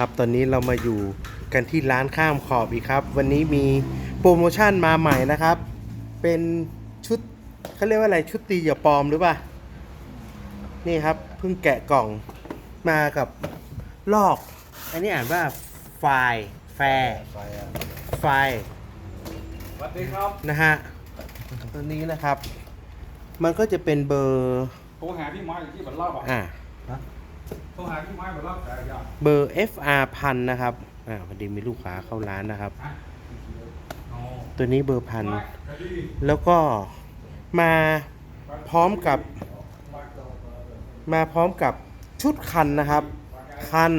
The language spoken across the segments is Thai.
ครับตอนนี้เรามาอยู่กันที่ร้านข้ามขอบอีกครับ วันนี้มีโปรโมชั่นมาใหม่นะครับ เป็นชุดเขาเรียกว่าอะไรชุดตีเหยื่อปลอมหรือเปล่านี่ครับเพิ่งแกะกล่องมากับลอก อันนี้อ่านว่าไฟล์แฟร์ไฟล์สวัสดีครับนะฮะตัวนี้นะครับ มันก็จะเป็นเบอร์โทรหาพี่ไม้ที่บัตรเล่าอะอ่าโทรหาพี่ไม้บัตรเล่าแต่ยัง เบอร์ FR พันนะครับ อ่าพอดีมีลูกค้าเข้าร้านนะครับ ตัวนี้เบอร์พัน แล้วก็มาพร้อมกับ มาพร้อมกับชุดคันนะครับ คัน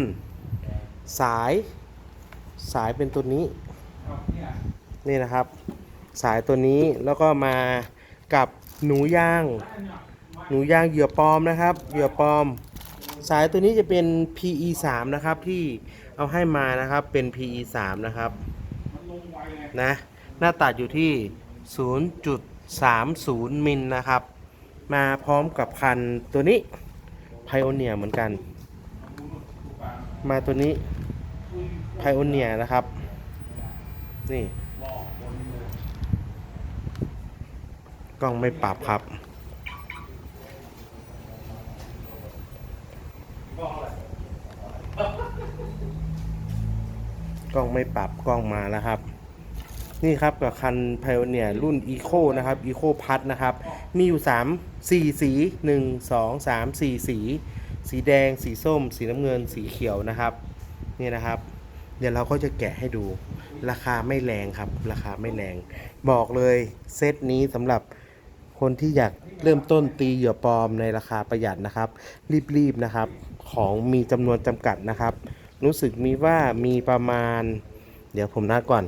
สาย สายเป็นตัวนี้ นี่นี่นะครับ สายตัวนี้แล้วก็มากับหนูย่าง หนูย่างเหยื่อปลอมนะครับ เหยื่อปลอม สายตัวนี้จะเป็น PE 3นะครับที่เอาให้มานะครับเป็น PE 3นะครับนะหน้าตัดอยู่ที่ 0.30 มิลนะครับ มาพร้อมกับคันตัวนี้ Pioneer เหมือนกัน มาตัวนี้ Pioneer นะครับ นี่ กล้องไม่ปรับครับ กล้องไม่ปรับกล้องมาแล้วครับ นี่ครับกับคัน Pioneer รุ่น Eco นะครับ Eco พัดนะครับ มีอยู่ 3 4 สี 1 2 3 4 สี สีแดง สีส้ม สีน้ำเงิน สีเขียวนะครับ นี่นะครับ เดี๋ยวเราก็จะแกะให้ดู ราคาไม่แรงครับ ราคาไม่แรง บอกเลยเซตนี้สำหรับคนที่อยากเริ่มต้นตีเหยื่อปลอมในราคาประหยัดนะครับ รีบๆนะครับ ของมีจำนวนจำกัดนะครับ รู้สึกมีว่ามีประมาณ เดี๋ยวผมนัดก่อน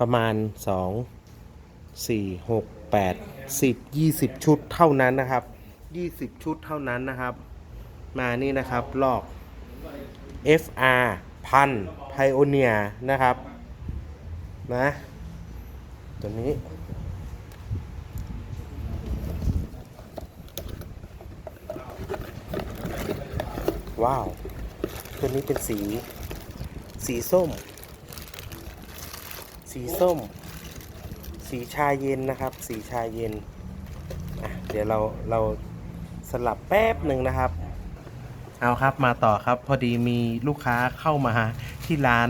ประมาณ 2 4 6 8 10 20 ชุดเท่านั้นนะครับ 20 ชุดเท่านั้นนะครับ มานี่นะครับลอก FR พันไพโอเนียนะครับ นะตัวนี้ว้าว ตัวนี้เป็นสี สีส้ม สีส้ม สีชาเย็นนะครับ สีชาเย็นอะเดี๋ยวเราเราสลับแป๊บหนึ่งนะครับ เอาครับมาต่อครับ พอดีมีลูกค้าเข้ามาที่ร้าน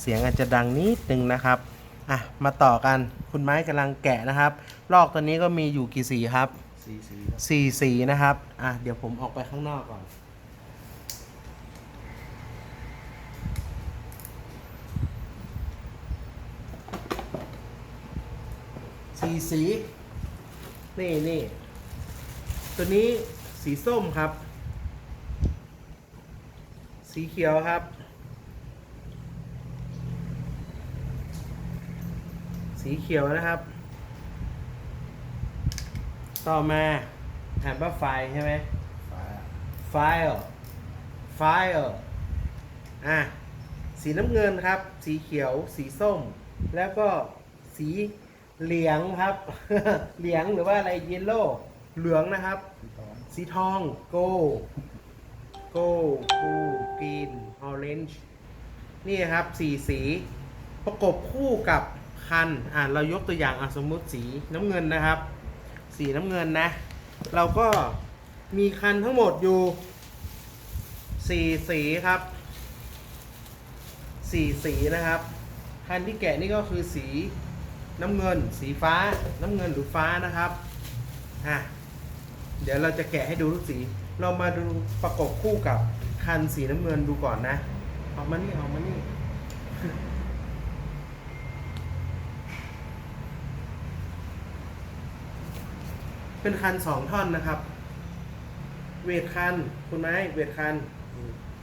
เสียงอาจจะดังนิดนึงนะครับอะมาต่อกันคุณไม้กำลังแกะนะครับ ลอกตัวนี้ก็มีอยู่กี่สีครับสีสีสี่สีนะครับ อะ เดี๋ยวผมออกไปข้างนอกก่อน สีสี นี่นี่ตัวนี้สีส้มครับ สีเขียวครับ สีเขียวนะครับ ต่อมาอ่านว่าไฟล์ใช่ไหมฟ้าไฟล์ไฟล์อะสีน้ำเงินครับ สีเขียว สีส้ม แล้วก็สี เหลืองครับ เหลืองหรือว่าอะไรเยลโล่เหลืองนะครับ สีทองโกโกกูกรีนออเรนจ์นี่ครับสีสี ประกบคู่กับคันอ่าเรายกตัวอย่างอะสมมุติสีน้ำเงินนะครับ สีน้ำเงินนะ เราก็มีคันทั้งหมดอยู่สี่สีครับสี่สีนะครับ คันที่แกะนี่ก็คือสี น้ำเงิน สีฟ้า น้ำเงินหรือฟ้านะครับอะเดี๋ยวเราจะแกะให้ดูทุกสี เรามาดูประกบคู่กับคันสีน้ำเงินดูก่อนนะออกมานี่ออกมานี่เป็นคันสองท่อนนะครับ เวทคัน คุณไม้เวทคัน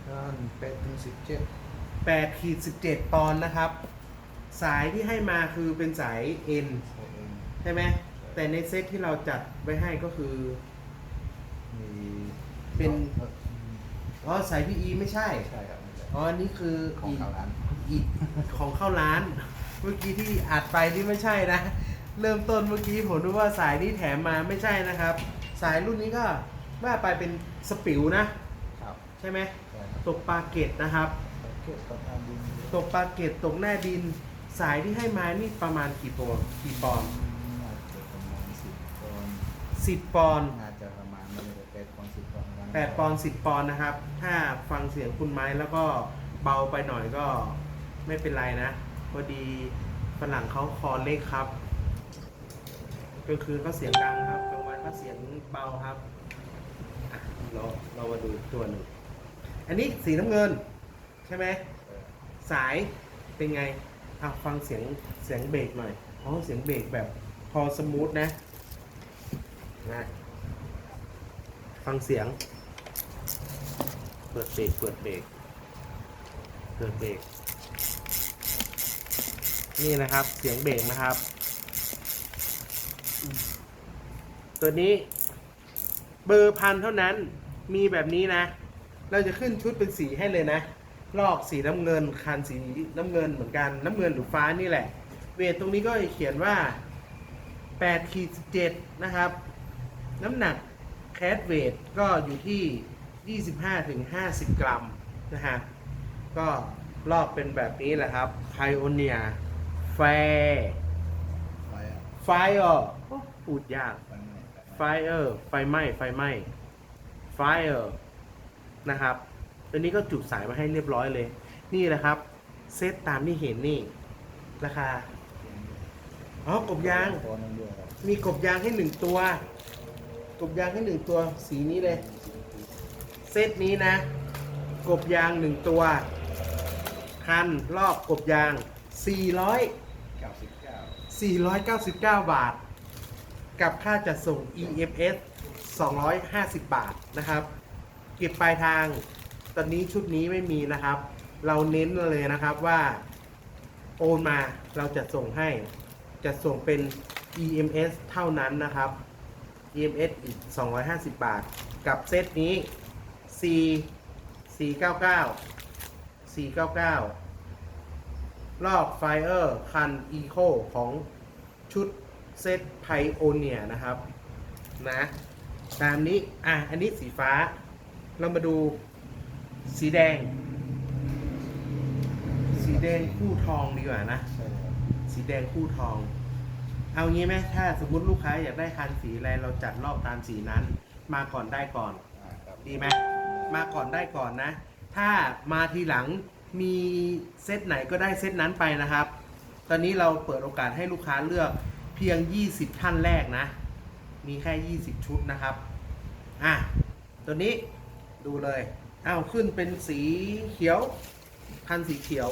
ด้านแปดถึงสิบเจ็ด8ขีด17ปอนด์นะครับ สายที่ให้มาคือเป็นสาย N ใช่ไหมแต่ในเซตที่เราจัดไว้ให้ก็คือมีเป็นอ๋อสาย PE ไม่ใช่ใช่ครับไม่ใช่อ๋ออันนี้คือของอีกข่าวร้านอีกของเข้าร้าน เมื่อกี้ที่อัดไปนี่ไม่ใช่นะ เริ่มต้นเมื่อกี้ผมนึกว่าสายนี้แถมมาไม่ใช่นะครับ สายรุ่นนี้ก็ว่าไปเป็นสปิวนะ ครับใช่ไหมใช่ครับตกปลาเกตนะครับใช่ก็ตกตามดินตกปลาเกตตกหน้าดิน สายที่ให้มานี่ประมาณกี่ปอนด์กี่ปอนด์น่าจะประมาณสิบปอนด์สิบปอนด์น่าจะประมาณไม่ได้แปดปอนด์สิบปอนด์ประมาณแปดปอนด์สิบปอนด์นะครับ ถ้าฟังเสียงคุณไม้แล้วก็เบาไปหน่อยก็ไม่เป็นไรนะพอดีฝรั่งเขาคอเล็กครับกลางคืนเขาเสียงดังครับกลางวันเขาเสียงเบาครับอะเราเรามาดูอีกตัวหนึ่งอันนี้สีน้ำเงิน ใช่ไหมเออสายเป็นไง อะฟังเสียงเสียงเบรกหน่อยอ๋อเสียงเบรกแบบพอสมูทนะนะฟังเสียง เปิดเบรกเปิดเบรกเปิดเบรกนี่นะครับเสียงเบรกนะครับ ตัวนี้ เบอร์พันเท่านั้นมีแบบนี้นะ เราจะขึ้นชุดเป็นสีให้เลยนะ ลอกสีน้ำเงินคันสีน้ำเงินเหมือนกันน้ำเงินหรือฟ้านี่แหละ เวทตรงนี้ก็จะเขียนว่า8ขีด17นะครับ น้ำหนักแคสเวทก็อยู่ที่ 25ถึง50 กรัมนะฮะก็ลอกเป็นแบบนี้แหละครับ Pioneer Fair ไฟอะ Fire โอ้พูดยากไฟไหม้ไฟไหม้ Fire ไฟไหม้ไฟไหม้ Fire นะครับ ตัวนี้ก็จุดสายมาให้เรียบร้อยเลย นี่แหละครับ เซตตามที่เห็นนี่ ราคา อ๋อกบยางปอนด์นึงด้วยครับมีกบยางให้หนึ่งตัว กบยางให้หนึ่งตัว สีนี้เลย เซตนี้นะ กบยางหนึ่งตัว คันรอบกบยาง 400 เก้าสิบเก้า499 บาท กับค่าจัดส่ง EMS 250 บาทนะครับ เก็บปลายทาง อนนี้ชุดนี้ไม่มีนะครับ เราเน้นเลยนะครับว่าโอนมาเราจะส่งให้จะส่งเป็น EMS เท่านั้นนะครับ EMS อีก 250 บาท กับเซตนี้ C 499 499รอบไฟเออร์คันอีโคของชุดเซตไพโอเนียนะครับ นะ ตามนี้ อะ อันนี้สีฟ้า เรามาดู สีแดง สีแดงคู่ทองดีกว่านะ ใช่ครับสีแดงคู่ทอง เอางี้ไหมถ้าสมมติลูกค้าอยากได้คันสีอะไรเราจัดรอบตามสีนั้น มาก่อนได้ก่อน อ่าครับดีไหมมาก่อนได้ก่อนนะ ถ้ามาทีหลังมีเซตไหนก็ได้เซตนั้นไปนะครับ ตอนนี้เราเปิดโอกาสให้ลูกค้าเลือกเพียง 20 ท่านแรกนะ มีแค่ 20 ชุดนะครับ อะ ตัวนี้ดูเลย อ้าวขึ้นเป็นสีเขียวคันสีเขียว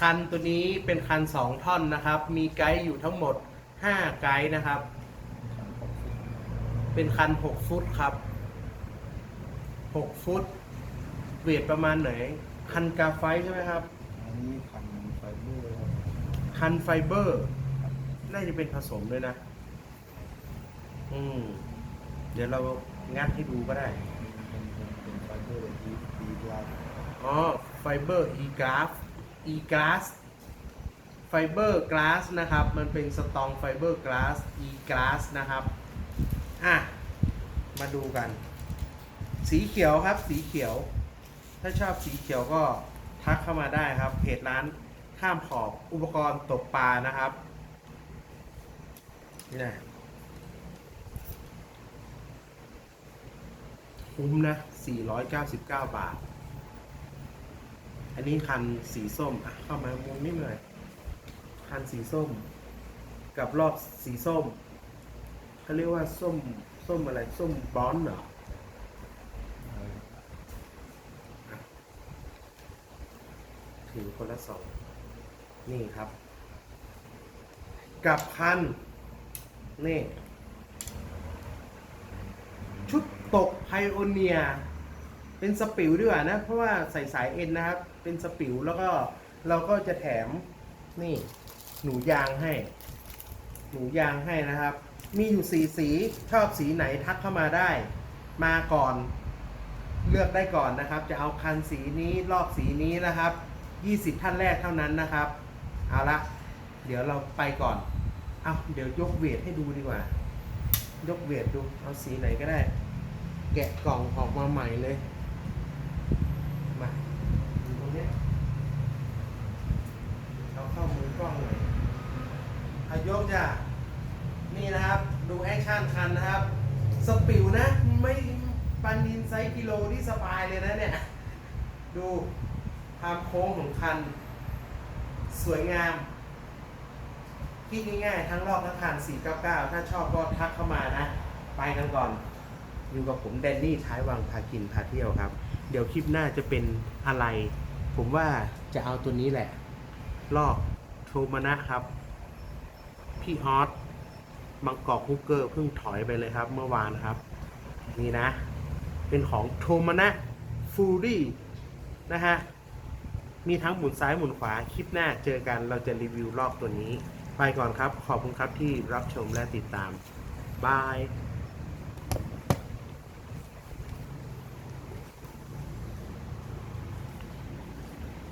คันตัวนี้เป็นคัน2ท่อนนะครับ มีไกด์อยู่ทั้งหมด5ไกด์นะครับ เป็นคัน6ฟุตครับ6ฟุต เวทประมาณไหน คันกาไฟใช่ไหมครับ อันนี้คันไฟเบอร์ครับคันไฟเบอร์ น่าจะเป็นผสมด้วยนะ อืม เดี๋ยวเรางัดให้ดูก็ได้ เป็นเป็นเป็นไฟเบอร์แบบดีดีกว่าอ๋อ ไฟเบอร์ e-glass e-glass ไฟเบอร์ glass นะครับ มันเป็นสตองไฟเบอร์ glass e-glass นะครับ อะ มาดูกัน สีเขียวครับ สีเขียว ถ้าชอบสีเขียวก็ทักเข้ามาได้ครับ เพจร้านข้ามขอบอุปกรณ์ตกปลานะครับ นี่นะ คุ้มนะ 499 บาท อันนี้คันสีส้มอะเข้ามามุมนิดหน่อยคันสีส้ม กับรอบสีส้มเขาเรียกว่าส้มส้มอะไร ส้มบอนเหรอถือคนละสอง นี่ครับ กับคัน นี่ ชุด ตกไพโอเนียเป็นสปิวดีกว่านะ เพราะว่าใส่สายเอ็นนะครับ เป็นสปิวแล้วก็เราก็จะแถมนี่หนูยางให้ หนูยางให้นะครับ มีอยู่สีสีชอบสีไหนทักเข้ามาได้ มาก่อนเลือกได้ก่อนนะครับ จะเอาคันสีนี้ลอกสีนี้นะครับ 20 ท่านแรกเท่านั้นนะครับ เอาละเดี๋ยวเราไปก่อนเอาเดี๋ยวยกเวทให้ดูดีกว่า ยกเวทดูเอาสีไหนก็ได้ แกะกล่องออกมาใหม่เลย มาดูตรงนี้เอาเข้ามือกล้องหน่อยอายกจ้ะนี่นะครับ ดูแอคชั่นคันนะครับ สปิวนะ ไม่ปันนินไซส์กิโลที่สบายเลยนะเนี่ย ดูความโค้งของคัน สวยงามคิดง่ายๆทั้งรอบทั้งคัน499 ถ้าชอบก็ทักเข้ามานะ ไปกันก่อน อยู่กับผมแดนนี่ท้ายวังพากินพาเที่ยวครับ เดี๋ยวคลิปหน้าจะเป็นอะไร ผมว่าจะเอาตัวนี้แหละ ลอกโทมานะครับ พี่ออสมังกอกฮุกเกอร์เพิ่งถอยไปเลยครับ เมื่อวานครับ นี่นะ เป็นของโทมานะฟูรี่นะฮะ มีทั้งหมุนซ้ายหมุนขวา คลิปหน้าเจอกันเราจะรีวิวรอบตัวนี้ ไปก่อนครับ ขอบคุณครับที่รับชมและติดตามบาย